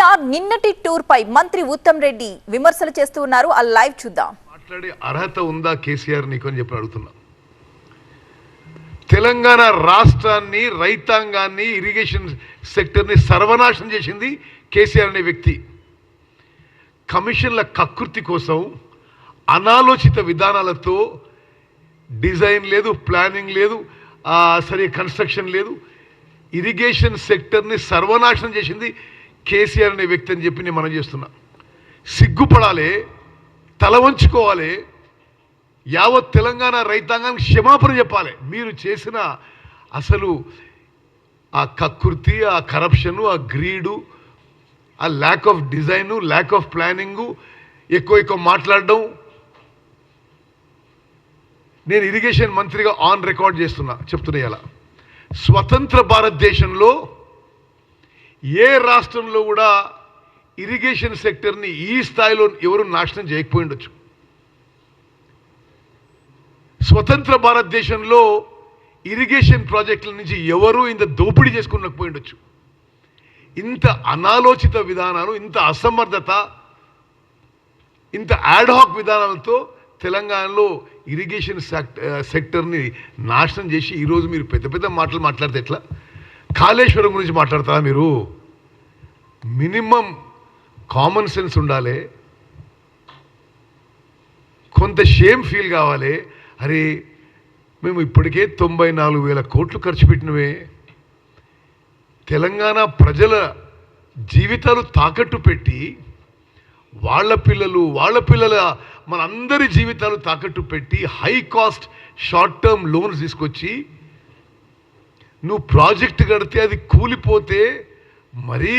కేసీఆర్ నిన్నటి టూర్ పై మంత్రి ఉత్తమ్ రెడ్డి విమర్శలు చేస్తూ ఉన్నారు. ఆ లైవ్ చూద్దాం. మాట్లాడే అర్హత ఉందా కేసీఆర్ నీకు అని చెప్పి అడుగుతున్నా. తెలంగాణ రాష్ట్రాన్ని రైతాంగాన్ని ఇరిగేషన్ సెక్టర్ని సర్వనాశనం చేసింది కేసీఆర్ అనే వ్యక్తి. కమిషన్ల కకృతి కోసం అనాలోచిత విధానాలతో డిజైన్ లేదు ప్లానింగ్ లేదు సరే కన్స్ట్రక్షన్ లేదు. ఇరిగేషన్ సెక్టర్ని సర్వనాశనం చేసింది కేసీఆర్ అనే వ్యక్తి అని చెప్పి నేను మనం చేస్తున్నా. సిగ్గుపడాలి తల వంచుకోవాలి యావత్ తెలంగాణ రైతాంగానికి క్షమాపణ చెప్పాలి. మీరు చేసిన అసలు ఆ కకృతి ఆ కరప్షను ఆ గ్రీడు ఆ lack of design lack of planning ఎక్కువ ఎక్కువ మాట్లాడడం. నేను ఇరిగేషన్ మంత్రిగా ఆన్ రికార్డ్ చేస్తున్నా చెప్తున్నా ఇలా. స్వతంత్ర భారతదేశంలో ఏ రాష్ట్రంలో కూడా ఇరిగేషన్ సెక్టర్ని ఈ స్థాయిలో ఎవరు నాశనం చేయకపోయి ఉండొచ్చు. స్వతంత్ర భారతదేశంలో ఇరిగేషన్ ప్రాజెక్టుల నుంచి ఎవరు ఇంత దోపిడీ చేసుకున్నకపోయి ఉండొచ్చు. ఇంత అనాలోచిత విధానాలు ఇంత అసమర్థత ఇంత యాడ్హాక్ విధానాలతో తెలంగాణలో ఇరిగేషన్ సెక్టర్ని నాశనం చేసి ఈరోజు మీరు పెద్ద పెద్ద మాటలు మాట్లాడితే ఎట్లా? కాళేశ్వరం గురించి మాట్లాడతారా మీరు? మినిమం కామన్ సెన్స్ ఉండాలి. కొంత షేమ్ ఫీల్ కావాలి. అరే మేము ఇప్పటికే తొంభై నాలుగు వేల కోట్లు ఖర్చు పెట్టినవే. తెలంగాణ ప్రజల జీవితాలు తాకట్టు పెట్టి వాళ్ళ పిల్లలు వాళ్ళ పిల్లల మనందరి జీవితాలు తాకట్టు పెట్టి high cost short term loans తీసుకొచ్చి నువ్వు ప్రాజెక్ట్ కడితే అది కూలిపోతే మరీ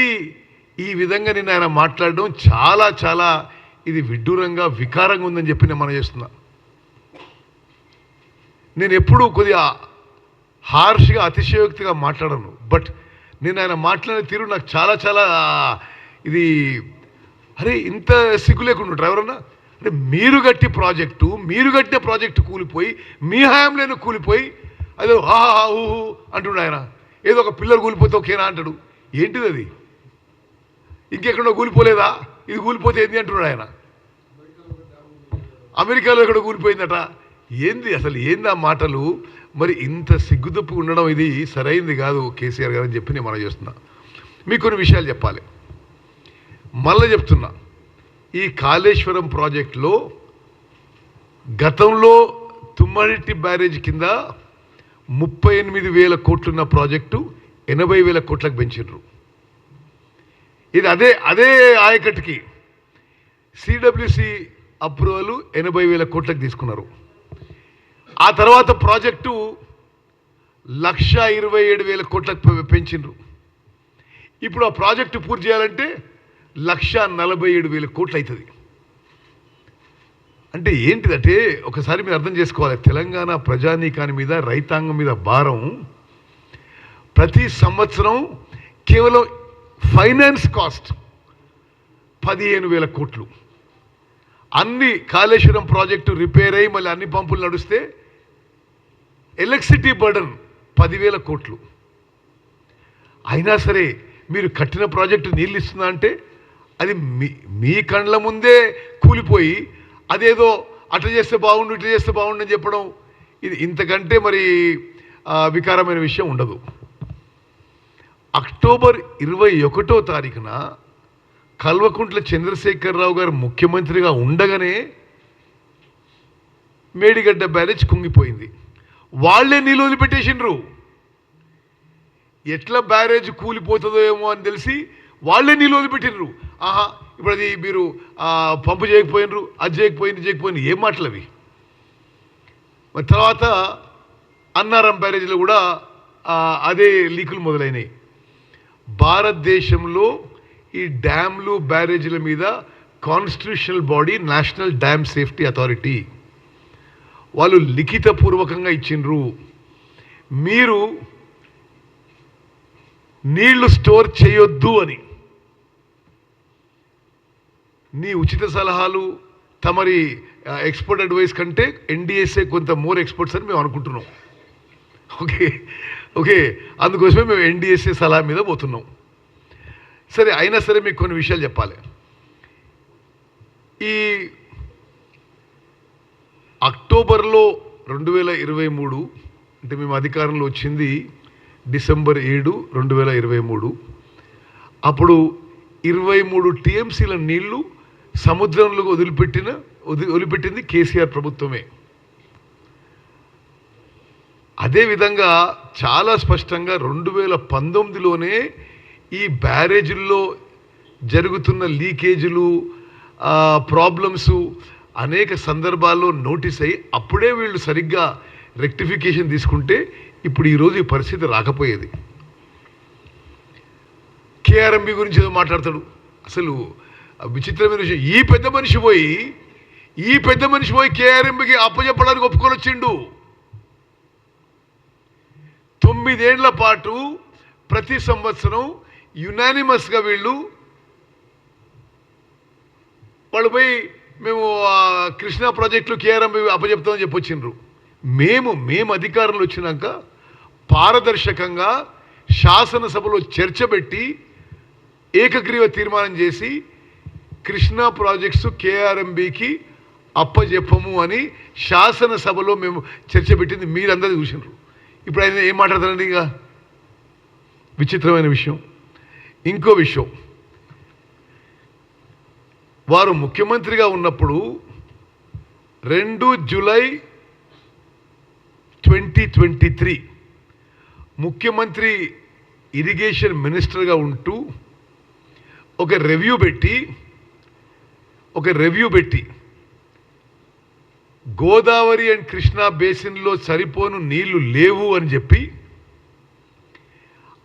ఈ విధంగా నేను ఆయన మాట్లాడడం చాలా చాలా ఇది విడ్డూరంగా వికారంగా ఉందని చెప్పి నేను మనం చేస్తున్నా. నేను ఎప్పుడూ కొద్దిగా హార్ష్గా అతిశయోక్తిగా మాట్లాడను. బట్ నేను ఆయన మాట్లాడే తీరు నాకు చాలా చాలా ఇది అరే ఇంత సిగ్గు లేకుండా డ్రైవర్ అన్న అంటే మీరు కట్టి ప్రాజెక్టు మీరు కట్టిన ప్రాజెక్టు కూలిపోయి మీ హయాంలోనే కూలిపోయి అదే హాహా ఊహు అంటుండు ఆయన. ఏదో ఒక పిల్లలు కూలిపోతే ఓకేనా అంటాడు. ఏంటిది అది? ఇంకెక్కడో కూలిపోలేదా? ఇది కూలిపోతే ఏంది అంటున్నాడు ఆయన. అమెరికాలో ఎక్కడ కూలిపోయిందట. ఏంది అసలు ఏంది ఆ మాటలు? మరి ఇంత సిగ్గుదప్పు ఉండడం ఇది సరైంది కాదు కేసీఆర్ గారు అని చెప్పి నేను మనం చేస్తున్నా. మీకు కొన్ని విషయాలు చెప్పాలి. మళ్ళీ చెప్తున్నా. ఈ కాళేశ్వరం ప్రాజెక్టులో గతంలో తుమ్మడిట్టి బ్యారేజ్ కింద ముప్పై ఎనిమిది వేల కోట్లున్న ప్రాజెక్టు ఎనభై వేల కోట్లకు పెంచిండ్రు ఇది అదే అదే ఆయకట్టుకి సిడబ్ల్యూసి అప్రూవల్ ఎనభై వేల కోట్లకు తీసుకున్నారు. ఆ తర్వాత ప్రాజెక్టు లక్ష ఇరవై ఏడు వేల కోట్లకు పె- పెంచిండ్రు ఇప్పుడు ఆ ప్రాజెక్టు పూర్తి చేయాలంటే లక్ష నలభై ఏడు వేల కోట్లు అవుతుంది అంటే ఏంటిదంటే ఒకసారి మీరు అర్థం చేసుకోవాలి. తెలంగాణ ప్రజానీకాని మీద రైతాంగం మీద భారం ప్రతి సంవత్సరం కేవలం ఫైనాన్స్ కాస్ట్ పదిహేను వేల కోట్లు. అన్ని కాళేశ్వరం ప్రాజెక్టు రిపేర్ అయ్యి మళ్ళీ అన్ని పంపులు నడుస్తే ఎలక్ట్రిసిటీ బర్డన్ పదివేల కోట్లు. అయినా సరే మీరు కట్టిన ప్రాజెక్టు నీళ్ళు ఇస్తుందా అంటే అది మీ మీ కండ్ల ముందే కూలిపోయి అదేదో అట్లా చేస్తే బాగుండు ఇట్లా చేస్తే బాగుండు అని చెప్పడం ఇది ఇంతకంటే మరి వికారమైన విషయం ఉండదు. అక్టోబర్ ఇరవై ఒకటో తారీఖున కల్వకుంట్ల చంద్రశేఖరరావు గారు ముఖ్యమంత్రిగా ఉండగానే మేడిగడ్డ బ్యారేజ్ కుంగిపోయింది. వాళ్ళే నీళ్ళు వదిలిపెట్టేసిండ్రు. ఎట్లా బ్యారేజ్ కూలిపోతుందో ఏమో అని తెలిసి వాళ్ళే నీళ్ళు వదిలిపెట్టిండ్రు. ఆహా ఇప్పుడు అది మీరు పంపు చేయకపోయినరు అది చేయకపోయింది చేయకపోయింది ఏం మాటలు అవి? మరి తర్వాత అన్నారం బ్యారేజ్లో కూడా అదే లీకులు మొదలైనవి భారతదేశంలో ఈ డ్యామ్లు బ్యారేజీల మీద constitutional body national dam safety authority. వాళ్ళు లిఖితపూర్వకంగా ఇచ్చిండ్రు. మీరు నీళ్ళు స్టోర్ చేయొద్దు అని. నీ ఉచిత సలహాలు తమరి ఎక్స్పర్ట్ అడ్వైస్ కంటే ఎన్డిఎస్ఏ కొంత మోర్ ఎక్స్పర్ట్స్ అని మేము అనుకుంటున్నాం. Okay okay. అందుకోసమే మేము ఎన్డిఎస్ఏ సలహా మీద పోతున్నాం. సరే అయినా సరే మీకు కొన్ని విషయాలు చెప్పాలి. ఈ అక్టోబర్లో రెండు వేల ఇరవై మూడు అంటే మేము అధికారంలో వచ్చింది డిసెంబర్ ఏడు రెండు వేల ఇరవై మూడు. అప్పుడు ఇరవై మూడు టీఎంసీల నీళ్ళు సముద్రంలో వదిలిపెట్టిన వదిలి వదిలిపెట్టింది కేసీఆర్ ప్రభుత్వమే. అదేవిధంగా చాలా స్పష్టంగా రెండు వేల పంతొమ్మిదిలోనే ఈ బ్యారేజీల్లో జరుగుతున్న లీకేజీలు ప్రాబ్లమ్స్ అనేక సందర్భాల్లో నోటీస్ అయ్యి అప్పుడే వీళ్ళు సరిగ్గా రెక్టిఫికేషన్ తీసుకుంటే ఇప్పుడు ఈరోజు ఈ పరిస్థితి రాకపోయేది. కేఆర్ఎంబి గురించి ఏదో మాట్లాడతాడు. అసలు విచిత్రమైన విషయం. ఈ పెద్ద మనిషి పోయి ఈ పెద్ద మనిషి పోయి కేఆర్ఎంకి అప్పచెప్పడానికి ఒప్పుకొని వచ్చిండు తొమ్మిదేండ్ల పాటు ప్రతి సంవత్సరం యునానిమస్గా వీళ్ళు వాళ్ళు పోయి మేము కృష్ణా ప్రాజెక్టులు కేఆర్ఎం అప్పచెప్తామని చెప్పి వచ్చిండ్రు మేము మేము అధికారంలో వచ్చినాక పారదర్శకంగా శాసనసభలో చర్చ పెట్టి ఏకగ్రీవ తీర్మానం చేసి కృష్ణా ప్రాజెక్ట్స్ కేఆర్ఎంబికి అప్పజెప్పము అని శాసనసభలో మేము చర్చ పెట్టింది మీరందరూ చూసినారు ఇప్పుడు ఆయన ఏం మాట్లాడతారండి ఇక? విచిత్రమైన విషయం. ఇంకో విషయం. వారు ముఖ్యమంత్రిగా ఉన్నప్పుడు రెండు జూలై ట్వంటీ ట్వంటీ త్రీ ముఖ్యమంత్రి ఇరిగేషన్ మినిస్టర్గా ఉంటూ ఒక రివ్యూ పెట్టి ఒక రివ్యూ పెట్టి గోదావరి అండ్ కృష్ణా బేసిన్లో సరిపోను నీళ్ళు లేవు అని చెప్పి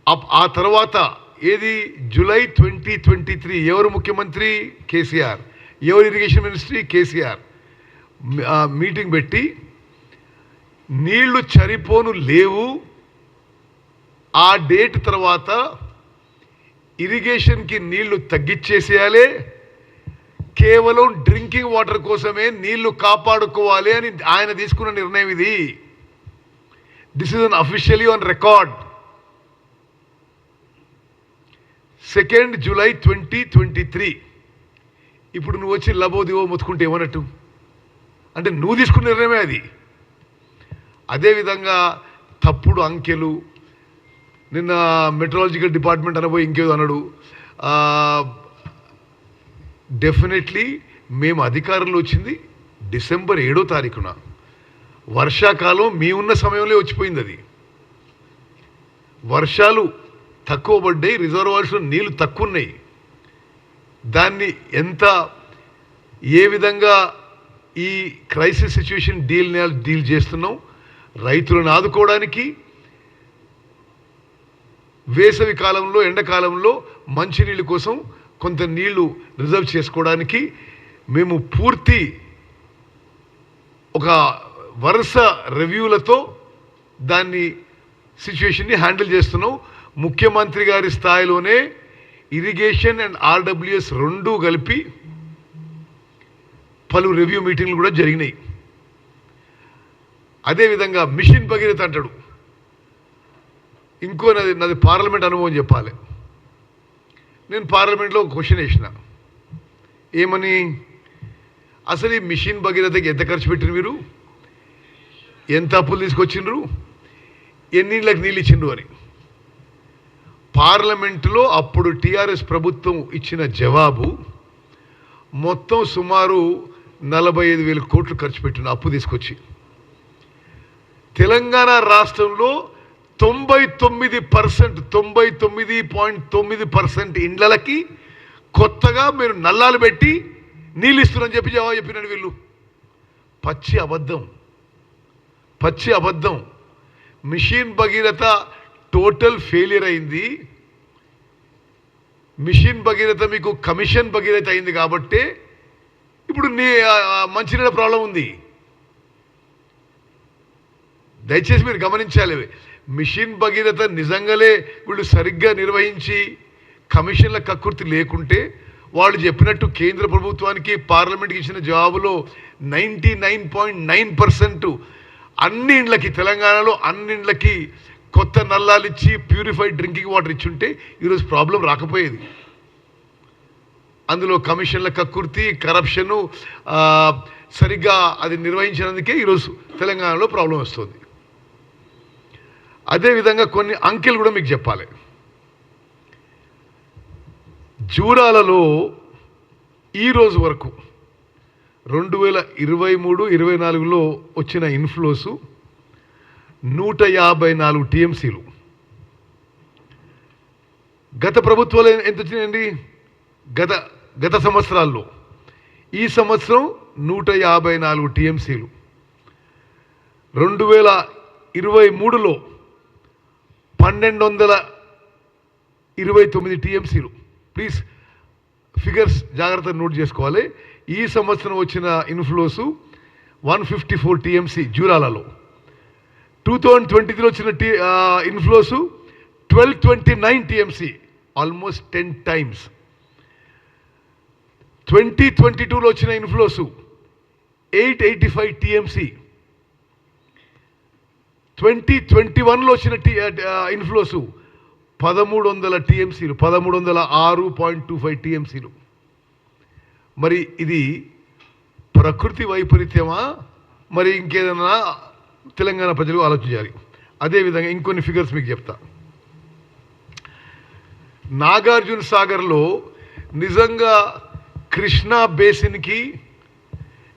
ఆ తర్వాత ఏది? జూలై ట్వంటీ ట్వంటీ త్రీ ఎవరు ముఖ్యమంత్రి? కేసీఆర్. ఎవరు ఇరిగేషన్ మినిస్ట్రీ? కేసీఆర్. మీటింగ్ పెట్టి నీళ్ళు సరిపోను లేవు. ఆ డేట్ తర్వాత ఇరిగేషన్కి నీళ్ళు తగ్గించేసేయాలి కేవలం డ్రింకింగ్ వాటర్ కోసమే నీళ్ళు కాపాడుకోవాలి అని ఆయన తీసుకున్న నిర్ణయం ఇది. This is unofficially on record second July twenty twenty three ఇప్పుడు నువ్వు వచ్చి లబోదివో మొత్తుకుంటే ఏమన్నట్టు అంటే నువ్వు తీసుకున్న నిర్ణయమే అది. అదేవిధంగా తప్పుడు అంకెలు నిన్న మెట్రాలజికల్ డిపార్ట్మెంట్ అనబోయి ఇంకేదో అన్నాడు. డెఫినెట్లీ మేము అధికారంలో వచ్చింది డిసెంబర్ ఏడో తారీఖున. వర్షాకాలం మీ ఉన్న సమయంలో వచ్చిపోయింది అది. వర్షాలు తక్కువ పడ్డాయి రిజర్వాయర్స్లో నీళ్ళు తక్కువ ఉన్నాయి దాన్ని ఎంత ఏ విధంగా ఈ క్రైసిస్ సిచ్యువేషన్ డీల్ డీల్ చేస్తున్నాం రైతులను ఆదుకోవడానికి వేసవి కాలంలో ఎండాకాలంలో మంచినీళ్ళ కోసం కొంత నీళ్ళు రిజర్వ్ చేసుకోవడానికి మేము పూర్తి ఒక వరుస రివ్యూలతో దాన్ని సిచ్యువేషన్ని హ్యాండిల్ చేస్తున్నాం. ముఖ్యమంత్రి గారి స్థాయిలోనే ఇరిగేషన్ అండ్ ఆర్డబ్ల్యూఎస్ రెండూ కలిపి పలు రివ్యూ మీటింగ్లు కూడా జరిగినాయి. అదేవిధంగా మిషన్ భగీరథ అంటాడు. ఇంకో నాది నాది పార్లమెంట్ అనుభవం చెప్పాలి. నేను పార్లమెంట్లో క్వశ్చన్ వేసిన. ఏమని? అసలు ఈ మిషన్ భగీరథకి ఎంత ఖర్చు పెట్టిన మీరు? ఎంత అప్పులు తీసుకొచ్చిండ్రు? ఎన్నిళ్ళకి నీళ్ళు ఇచ్చిండ్రు అని. పార్లమెంటులో అప్పుడు టీఆర్ఎస్ ప్రభుత్వం ఇచ్చిన జవాబు మొత్తం సుమారు నలభై ఐదు వేల కోట్లు ఖర్చు పెట్టిన అప్పు తీసుకొచ్చి. తెలంగాణ రాష్ట్రంలో తొంభై తొమ్మిది పర్సెంట్ తొంభై తొమ్మిది పాయింట్ తొమ్మిది పర్సెంట్ ఇండ్లకి కొత్తగా మీరు నల్లాలు పెట్టి నీళ్ళు ఇస్తున్నారని చెప్పి జవాబు చెప్పినాడు వీళ్ళు. పచ్చి అబద్ధం. పచ్చి అబద్ధం. మిషన్ భగీరథ టోటల్ ఫెయిలియర్ అయింది. మిషన్ భగీరథ మీకు కమిషన్ భగీరథ అయింది కాబట్టి ఇప్పుడు నీ మంచినీళ్ళ ప్రాబ్లం ఉంది. దయచేసి మీరు గమనించాలి. మిషన్ భగీరథ నిజంగానే వీళ్ళు సరిగ్గా నిర్వహించి కమిషన్ల కకృతి లేకుంటే వాళ్ళు చెప్పినట్టు కేంద్ర ప్రభుత్వానికి పార్లమెంట్కి ఇచ్చిన జవాబులో ninety nine point nine percent అన్ని ఇండ్లకి తెలంగాణలో అన్ని ఇండ్లకి కొత్త నల్లాలు ఇచ్చి ప్యూరిఫైడ్ డ్రింకింగ్ వాటర్ ఇచ్చుంటే ఈరోజు ప్రాబ్లం రాకపోయేది. అందులో కమిషన్ల కక్కుర్తి కరప్షను సరిగ్గా అది నిర్వహించినందుకే ఈరోజు తెలంగాణలో ప్రాబ్లం వస్తుంది. అదేవిధంగా కొన్ని అంకెలు కూడా మీకు చెప్పాలి. జూరాలలో ఈ రోజు వరకు రెండు వేల ఇరవై మూడు ఇరవై నాలుగులో వచ్చిన ఇన్ఫ్లోస్ నూట యాభై నాలుగు టీఎంసీలు. గత ప్రభుత్వాలు ఎంత వచ్చినాయండి? గత గత సంవత్సరాల్లో. ఈ సంవత్సరం నూట యాభై నాలుగు టీఎంసీలు. రెండు వేల ఇరవై మూడులో పన్నెండు వందల ఇరవై తొమ్మిది టీఎంసీలు. ప్లీజ్ ఫిగర్స్ జాగ్రత్తగా నోట్ చేసుకోవాలి. ఈ సంవత్సరం వచ్చిన inflows one fifty four TMC జూరాలలో two thousand twenty త్రీలో వచ్చిన tea inflows twelve twenty nine TMC almost ten times. Twenty twenty టూలో వచ్చిన inflows eight eighty five TMC twenty twenty వన్లో వచ్చిన టీ ఇన్ఫ్లోస్ పదమూడు వందల టీఎంసీలు పదమూడు వందల ఆరు పాయింట్ టూ ఫైవ్ టీఎంసీలు మరి ఇది ప్రకృతి వైపరీత్యమా? మరి ఇంకేదన్నా తెలంగాణ ప్రజలు ఆలోచించాలి. అదేవిధంగా ఇంకొన్ని ఫిగర్స్ మీకు చెప్తా. నాగార్జున సాగర్లో నిజంగా కృష్ణా బేసిన్కి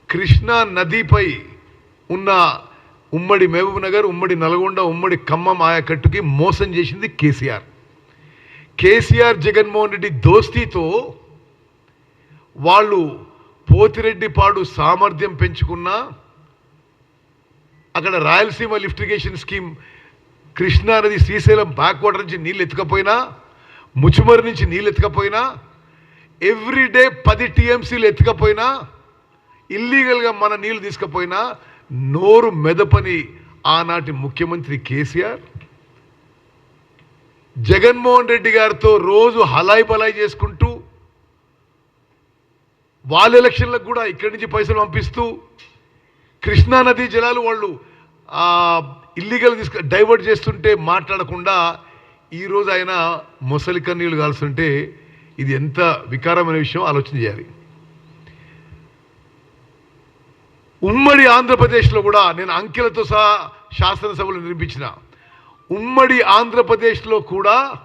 కృష్ణా నదిపై ఉన్న ఉమ్మడి మహబూబ్ నగర్ ఉమ్మడి నల్గొండ ఉమ్మడి ఖమ్మం ఆయకట్టుకి మోసం చేసింది కేసీఆర్. కేసీఆర్ జగన్మోహన్ రెడ్డి దోస్తీతో వాళ్ళు పోతిరెడ్డిపాడు సామర్థ్యం పెంచుకున్నా అక్కడ రాయలసీమ లిఫ్టిగేషన్ స్కీమ్ కృష్ణానది శ్రీశైలం బ్యాక్ వాటర్ నుంచి నీళ్ళు ఎత్తుకపోయినా ముచుమరి నుంచి నీళ్ళు ఎత్తుకపోయినా ఎవ్రీడే పది టీఎంసీలు ఎత్తుకపోయినా ఇల్లీగల్గా మన నీళ్ళు తీసుకపోయినా నోరు మెదపని ఆనాటి ముఖ్యమంత్రి కేసీఆర్? జగన్మోహన్ రెడ్డి గారితో రోజు హలాయి పలాయి చేసుకుంటూ వాళ్ళ ఎలక్షన్లకు కూడా ఇక్కడి నుంచి పైసలు పంపిస్తూ కృష్ణా నదీ జలాలు వాళ్ళు ఇల్లీగల్ తీసుకు డైవర్ట్ చేస్తుంటే మాట్లాడకుండా ఈరోజు ఆయన మొసలి కన్నీళ్ళు కాల్స్తుంటే ఇది ఎంత వికారమైన విషయం ఆలోచన చేయాలి. ఉమ్మడి ఆంధ్రప్రదేశ్లో కూడా నేను అంకెలతో సహా శాసనసభలు నిర్మించిన ఉమ్మడి ఆంధ్రప్రదేశ్లో కూడా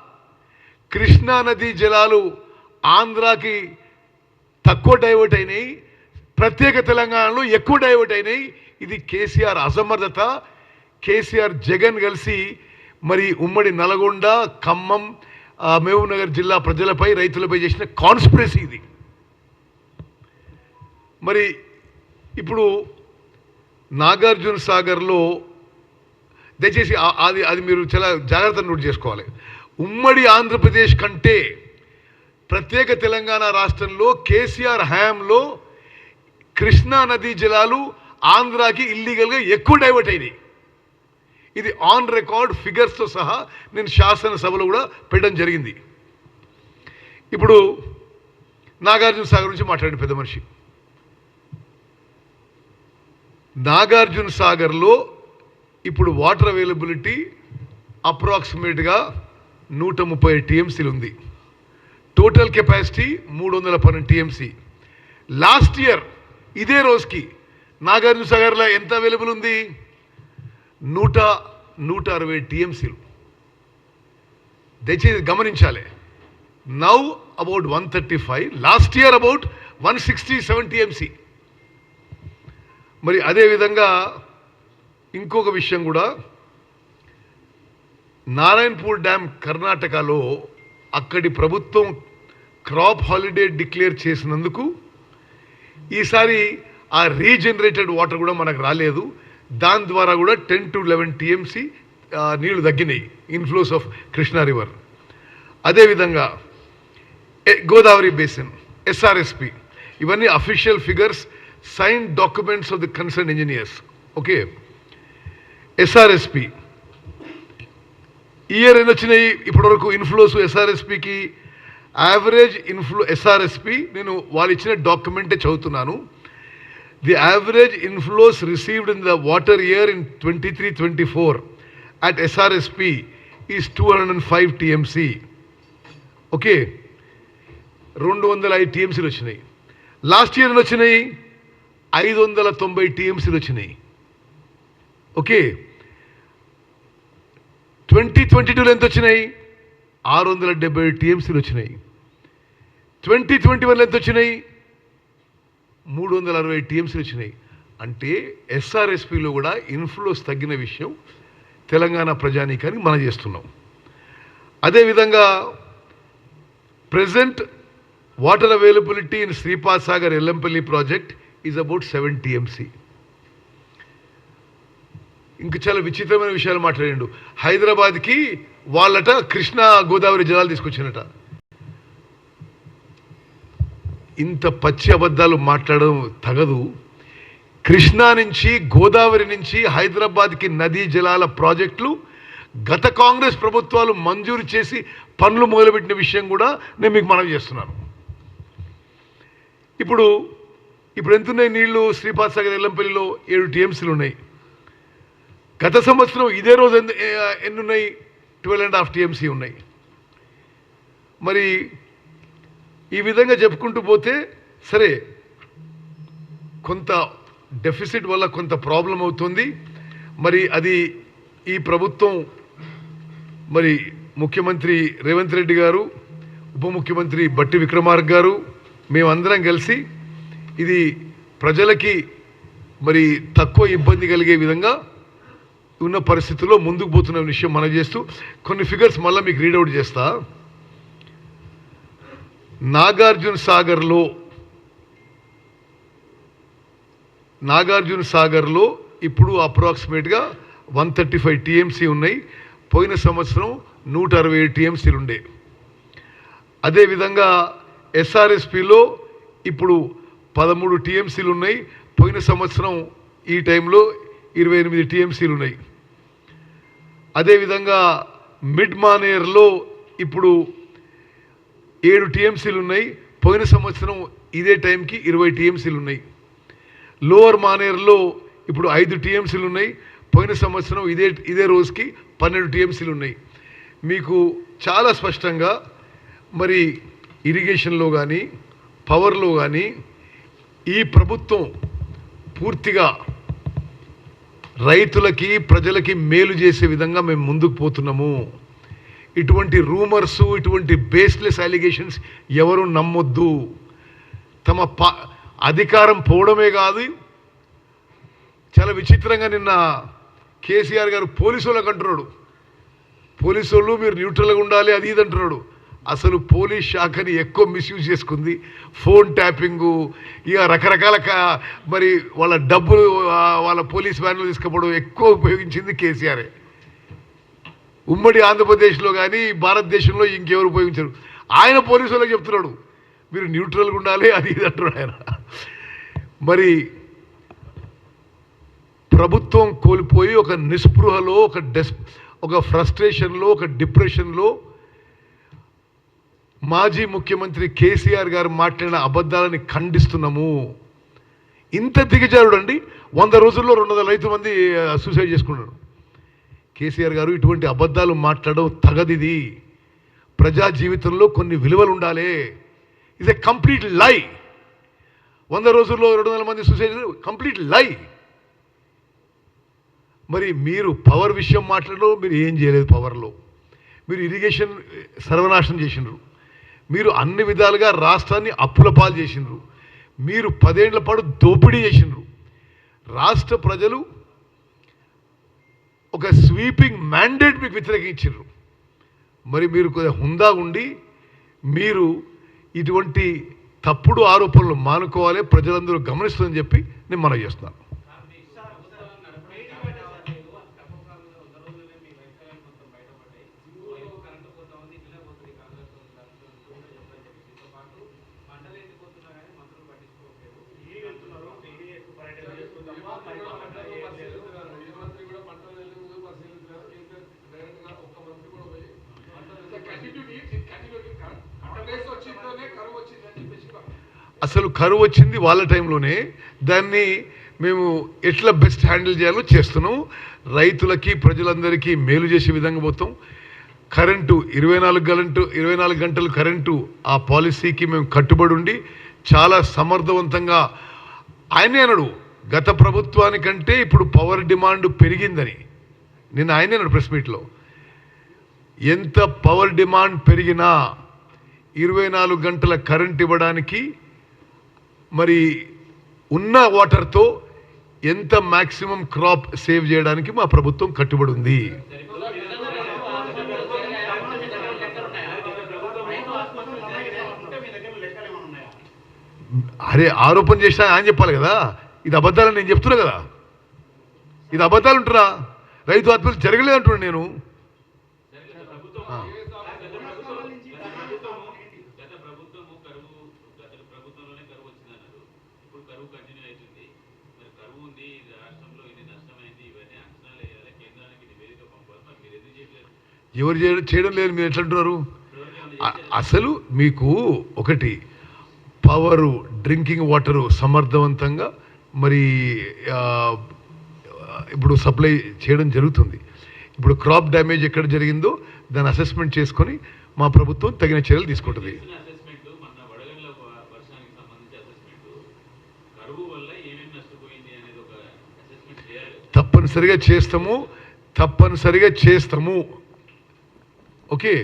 కృష్ణా నదీ జలాలు ఆంధ్రాకి తక్కువ డైవర్ట్ అయినాయి. ప్రత్యేక తెలంగాణలో ఎక్కువ డైవర్ట్ అయినాయి. ఇది కేసీఆర్ అసమర్థత. కేసీఆర్ జగన్ కలిసి మరి ఉమ్మడి నల్గొండ ఖమ్మం ఆ, మహబూబ్ నగర్ జిల్లా ప్రజలపై రైతులపై చేసిన కాన్స్పిరసీ ఇది. మరి ఇప్పుడు నాగార్జున సాగర్లో దయచేసి అది అది మీరు చాలా జాగ్రత్త నోట్ చేసుకోవాలి. ఉమ్మడి ఆంధ్రప్రదేశ్ కంటే ప్రత్యేక తెలంగాణ రాష్ట్రంలో కేసీఆర్ హయాంలో కృష్ణా నదీ జలాలు ఆంధ్రాకి ఇల్లీగల్గా ఎక్కువ డైవర్ట్ అయినాయి. ఇది ఆన్ రికార్డ్ ఫిగర్స్తో సహా నేను శాసనసభలో కూడా పెట్టడం జరిగింది. ఇప్పుడు నాగార్జున సాగర్ నుంచి మాట్లాడిన పెద్ద మనిషి. నాగార్జున సాగర్లో ఇప్పుడు వాటర్ అవైలబిలిటీ అప్రాక్సిమేట్గా నూట ముప్పై టీఎంసీలు ఉంది. టోటల్ కెపాసిటీ మూడు వందల పన్నెండు టీఎంసీ. లాస్ట్ ఇయర్ ఇదే రోజుకి నాగార్జున సాగర్లో ఎంత అవైలబుల్ ఉంది? నూట నూట అరవై టీఎంసీలు. దయచేసి గమనించాలి. Now about one thirty five last year about one sixty seven TMC. మరి అదేవిధంగా ఇంకొక విషయం కూడా. నారాయణపూర్ డ్యామ్ కర్ణాటకలో అక్కడి ప్రభుత్వం క్రాప్ హాలిడే డిక్లేర్ చేసినందుకు ఈసారి ఆ రీజనరేటెడ్ వాటర్ కూడా మనకు రాలేదు. దాని ద్వారా కూడా టెన్ టు లెవెన్ టీఎంసీ నీళ్ళు తగ్గినాయి. Inflows of Krishna river. అదేవిధంగా గోదావరి బేసిన్ ఎస్ఆర్ఎస్పి ఇవన్నీ official figures sign documents of the concern engineers okay SRSP year ఎన్ని వచ్చినాయి ఇప్పటివరకు ఇన్ఫ్లోస్ ఎస్ఆర్ఎస్పికి యావరేజ్ ఇన్ఫ్లో ఎస్ఆర్ఎస్పి నేను వాళ్ళు ఇచ్చిన డాక్యుమెంటే చదువుతున్నాను. The average inflows received in the water year in twenty three twenty four at SRSP is two hundred and five TMC okay రెండు వందల ఐదు టీఎంసీలు వచ్చినాయి. లాస్ట్ ఇయర్ ఎన్ని వచ్చినాయి ఐదు వందల తొంభై టీఎంసీలు వచ్చినాయి. ఓకే. ట్వంటీ ట్వంటీ టూలో ఎంత వచ్చినాయి? ఆరు వందల డెబ్బై టీఎంసీలు వచ్చినాయి. ట్వంటీ ట్వంటీ వన్లో ఎంత వచ్చినాయి? మూడు వందల అరవై టీఎంసీలు వచ్చినాయి. అంటే ఎస్ఆర్ఎస్పిలో కూడా ఇన్ఫ్లోస్ తగ్గిన విషయం తెలంగాణ ప్రజానీకానికి మనం చేస్తున్నాం. అదేవిధంగా present water availability in Sripad Sagar Yellampalli project is about seven TMC ఇంక చాలా విచిత్రమైన విషయాలు మాట్లాడిండు. హైదరాబాద్కి వాళ్ళట కృష్ణా గోదావరి జలాలు తీసుకొచ్చినట. ఇంత పచ్చి అబద్ధాలు మాట్లాడడం తగదు. కృష్ణా నుంచి గోదావరి నుంచి హైదరాబాద్కి నదీ జలాల ప్రాజెక్టులు గత కాంగ్రెస్ ప్రభుత్వాలు మంజూరు చేసి పనులు మొదలుపెట్టిన విషయం కూడా నేను మీకు మనవి చేస్తున్నాను. ఇప్పుడు ఇప్పుడు ఎంతున్నాయి నీళ్ళు? శ్రీపాద్ సాగర్ ఎల్లంపల్లిలో ఏడు టీఎంసీలు ఉన్నాయి. గత సంవత్సరం ఇదే రోజు ఎన్ని ఎన్నున్నాయి? ట్వెల్వ్ అండ్ హాఫ్ టీఎంసీ ఉన్నాయి. మరి ఈ విధంగా చెప్పుకుంటూ పోతే సరే కొంత డెఫిసిట్ వల్ల కొంత ప్రాబ్లం అవుతుంది. మరి అది ఈ ప్రభుత్వం మరి ముఖ్యమంత్రి రేవంత్ రెడ్డి గారు ఉప ముఖ్యమంత్రి బట్టి విక్రమార్క గారు మేమందరం కలిసి ఇది ప్రజలకి మరి తక్కువ ఇబ్బంది కలిగే విధంగా ఉన్న పరిస్థితుల్లో ముందుకు పోతున్న విషయం మనం చేస్తూ కొన్ని ఫిగర్స్ మళ్ళీ మీకు రీడౌట్ చేస్తా. నాగార్జున సాగర్లో నాగార్జున సాగర్లో ఇప్పుడు అప్రాక్సిమేట్గా వన్ థర్టీ ఫైవ్ టీఎంసీ ఉన్నాయి. పోయిన సంవత్సరం నూట అరవై ఏడు టీఎంసీలు ఉండే. అదేవిధంగా ఎస్ఆర్ఎస్పిలో ఇప్పుడు పదమూడు టీఎంసీలు ఉన్నాయి. పోయిన సంవత్సరం ఈ టైంలో ఇరవై ఎనిమిది టీఎంసీలు ఉన్నాయి. అదేవిధంగా మిడ్ మానేర్లో ఇప్పుడు ఏడు టీఎంసీలు ఉన్నాయి. పోయిన సంవత్సరం ఇదే టైంకి ఇరవై టీఎంసీలు ఉన్నాయి. లోవర్ మానేర్లో ఇప్పుడు ఐదు టీఎంసీలు ఉన్నాయి. పోయిన సంవత్సరం ఇదే ఇదే రోజుకి పన్నెండు టీఎంసీలు ఉన్నాయి. మీకు చాలా స్పష్టంగా మరి ఇరిగేషన్లో కానీ పవర్లో కానీ ఈ ప్రభుత్వం పూర్తిగా రైతులకి ప్రజలకి మేలు చేసే విధంగా మేము ముందుకు పోతున్నాము. ఇటువంటి రూమర్స్ ఇటువంటి బేస్లెస్ అలిగేషన్స్ ఎవరు నమ్మొద్దు. తమ ప అధికారం పోవడమే కాదు చాలా విచిత్రంగా నిన్న కేసీఆర్ గారు పోలీసు వాళ్ళకు అంటున్నాడు. పోలీసు వాళ్ళు మీరు న్యూట్రల్గా ఉండాలి అది ఇది అంటున్నాడు. అసలు పోలీస్ శాఖని ఎక్కువ మిస్యూజ్ చేసుకుంది. ఫోన్ ట్యాపింగు ఇక రకరకాల మరి వాళ్ళ డబ్బులు వాళ్ళ పోలీస్ వ్యాన్లు తీసుకుపోవడం ఎక్కువ ఉపయోగించింది కేసీఆరే ఉమ్మడి ఆంధ్రప్రదేశ్లో కానీ భారతదేశంలో ఇంకెవరు ఉపయోగించరు. ఆయన పోలీసు వాళ్ళకి చెప్తున్నాడు మీరు న్యూట్రల్గా ఉండాలి అది ఇది అంటున్నాడు ఆయన. మరి ప్రభుత్వం కోల్పోయి ఒక నిస్పృహలో ఒక డెస్ ఒక ఫ్రస్ట్రేషన్లో ఒక డిప్రెషన్లో మాజీ ముఖ్యమంత్రి కేసీఆర్ గారు మాట్లాడిన అబద్ధాలని ఖండిస్తున్నాము. ఇంత దిగజారుడు అండి వంద రోజుల్లో రెండు వందల రైతు మంది సూసైడ్ చేసుకున్నారు. కేసీఆర్ గారు ఇటువంటి అబద్ధాలు మాట్లాడడం తగదిది. ప్రజా జీవితంలో కొన్ని విలువలు ఉండాలి. ఇది ఎ కంప్లీట్ లై వంద రోజుల్లో రెండు వందల మంది సూసైడ్ కంప్లీట్ లై మరి మీరు పవర్ విషయం మాట్లాడడం మీరు ఏం చేయలేదు పవర్లో. మీరు ఇరిగేషన్ సర్వనాశనం చేసినారు మీరు అన్ని విధాలుగా రాష్ట్రాన్ని అప్పుల పాలు చేసినారు మీరు పదేళ్ళ పాటు దోపిడీ చేసినారు రాష్ట్ర ప్రజలు ఒక స్వీపింగ్ మ్యాండేట్ మీకు వ్యతిరేకించారు మరి మీరు కొద్దిగా హుందా ఉండి మీరు ఇటువంటి తప్పుడు ఆరోపణలు మానుకోవాలి ప్రజలందరూ గమనిస్తుందని చెప్పి నేను మనం చేస్తున్నాను. అసలు కరువు వచ్చింది వాళ్ళ టైంలోనే. దాన్ని మేము ఎట్లా బెస్ట్ హ్యాండిల్ చేయాలో చేస్తున్నాం. రైతులకి ప్రజలందరికీ మేలు చేసే విధంగా పోతాం. కరెంటు ఇరవై నాలుగు గంటలు ఇరవై నాలుగు గంటలు కరెంటు ఆ పాలసీకి మేము కట్టుబడి ఉండి చాలా సమర్థవంతంగా ఆయనే అన్నాడు. గత ప్రభుత్వానికంటే ఇప్పుడు పవర్ డిమాండ్ పెరిగిందని. నిన్న ఆయనే అన్నాడు ప్రెస్ మీట్లో. ఎంత పవర్ డిమాండ్ పెరిగినా ఇరవై నాలుగు గంటల కరెంట్ ఇవ్వడానికి మరి ఉన్న వాటర్తో ఎంత మ్యాక్సిమం క్రాప్ సేవ్ చేయడానికి మా ప్రభుత్వం కట్టుబడి ఉంది అరే ఆరోపణ చేసినా ఆయన చెప్పాలి కదా? ఇది అబద్ధాలని నేను చెప్తున్నా కదా? ఇది అబద్ధాలు ఉంటురా? రైతు ఆత్మహత్య జరగలేదు అంటున్నాను నేను. ఎవరు చేయడం చేయడం లేదు మీరు ఎట్లా అంటున్నారు అ- అసలు మీకు ఒకటి పవరు డ్రింకింగ్ వాటరు సమర్థవంతంగా మరి ఇప్పుడు సప్లై చేయడం జరుగుతుంది. ఇప్పుడు క్రాప్ డ్యామేజ్ ఎక్కడ జరిగిందో దాన్ని అసెస్మెంట్ చేసుకొని మా ప్రభుత్వం తగిన చర్యలు తీసుకుంటుంది. తప్పనిసరిగా చేస్తాము తప్పనిసరిగా చేస్తాము. ఓకే.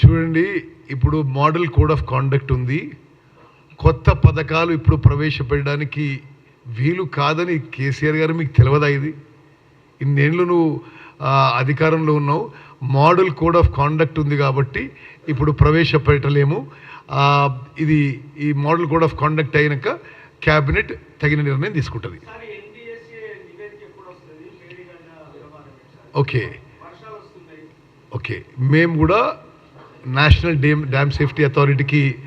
చూడండి ఇప్పుడు మోడల్ కోడ్ ఆఫ్ కాండక్ట్ ఉంది. కొత్త పథకాలు ఇప్పుడు ప్రవేశపెట్టడానికి వీలు కాదని కేసీఆర్ గారు మీకు తెలియదా ఇది? ఇన్నేళ్ళు నువ్వు అధికారంలో ఉన్నావు. మోడల్ కోడ్ ఆఫ్ కాండక్ట్ ఉంది కాబట్టి ఇప్పుడు ప్రవేశపెట్టలేము. ఇది ఈ మోడల్ కోడ్ ఆఫ్ కాండక్ట్ అయినాక క్యాబినెట్ తగిన నిర్ణయం తీసుకుంటుంది. ఓకే. ఓకే. మేము కూడా నేషనల్ డ్యామ్ డ్యామ్ సేఫ్టీ అథారిటీకి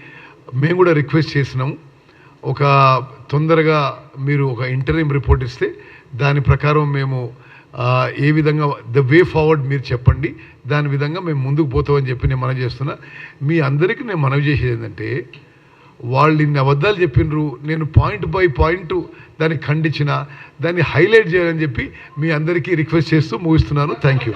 మేము కూడా రిక్వెస్ట్ చేసినాము ఒక తొందరగా మీరు ఒక ఇంటర్వ్యూ రిపోర్ట్ ఇస్తే దాని ప్రకారం మేము ఏ విధంగా ద వే ఫార్వర్డ్ మీరు చెప్పండి. దాని విధంగా మేము ముందుకు పోతామని చెప్పి నేను మనవి చేస్తున్నా. మీ అందరికీ నేను మనవి చేసేది ఏంటంటే వాళ్ళు ఇన్ని అబద్ధాలు చెప్పినరు. నేను పాయింట్ బై పాయింట్ దాన్ని ఖండించిన దాన్ని హైలైట్ చేయాలని చెప్పి మీ అందరికీ రిక్వెస్ట్ చేస్తూ ముగిస్తున్నాను. Thank you